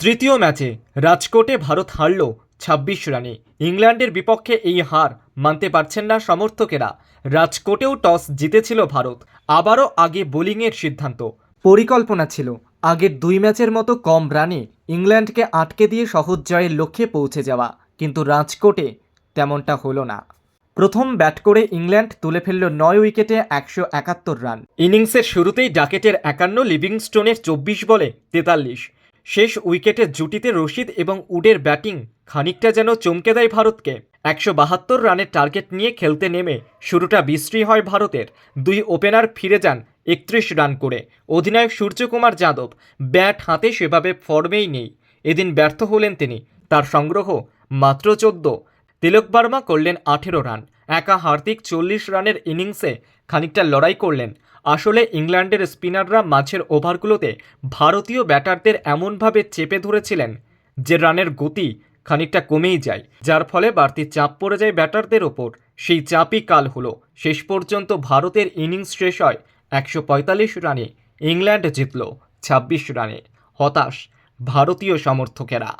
তৃতীয় ম্যাচে রাজকোটে ভারত হারল ছাব্বিশ রানে। ইংল্যান্ডের বিপক্ষে এই হার মানতে পারছেন না সমর্থকেরা। রাজকোটেও টস জিতেছিল ভারত। আবারও আগে বোলিংয়ের সিদ্ধান্ত। পরিকল্পনা ছিল, আগের দুই ম্যাচের মতো কম রানে ইংল্যান্ডকে আটকে দিয়ে সহজ জয়ের লক্ষ্যে পৌঁছে যাওয়া, কিন্তু রাজকোটে তেমনটা হলো না। প্রথম ব্যাট করে ইংল্যান্ড তুলে ফেলল নয় উইকেটে একশো একাত্তর রান। ইনিংসের শুরুতেই ডাকেটের একান্ন লিভিংস্টোনের চব্বিশ বলে তেতাল্লিশ। শেষ উইকেটের জুটিতে রশিদ এবং উডের ব্যাটিং খানিকটা যেন চমকে দেয় ভারতকে। একশো বাহাত্তর রানের টার্গেট নিয়ে খেলতে নেমে শুরুটা বিশ্রী হয় ভারতের। দুই ওপেনার ফিরে যান একত্রিশ রান করে। অধিনায়ক সূর্যকুমার যাদব ব্যাট হাতে সেভাবে ফর্মেই নেই। এদিন ব্যর্থ হলেন তিনি। তার সংগ্রহ মাত্র চোদ্দ। তিলক বার্মা করলেন আঠেরো রান। একা হার্দিক চল্লিশ রানের ইনিংসে খানিকটা লড়াই করলেন। আসলে ইংল্যান্ডের স্পিনাররা মাঝের ওভারগুলোতে ভারতীয় ব্যাটারদের এমনভাবে চেপে ধরেছিলেন যে রানের গতি খানিকটা কমেই যায়, যার ফলে বাড়তি চাপ পড়ে যায় ব্যাটারদের ওপর। সেই চাপই কাল হলো। শেষ পর্যন্ত ভারতের ইনিংস শেষ হয় একশো পঁয়তাল্লিশ রানে। ইংল্যান্ড জিতল ছাব্বিশ রানে। হতাশ ভারতীয় সমর্থকেরা।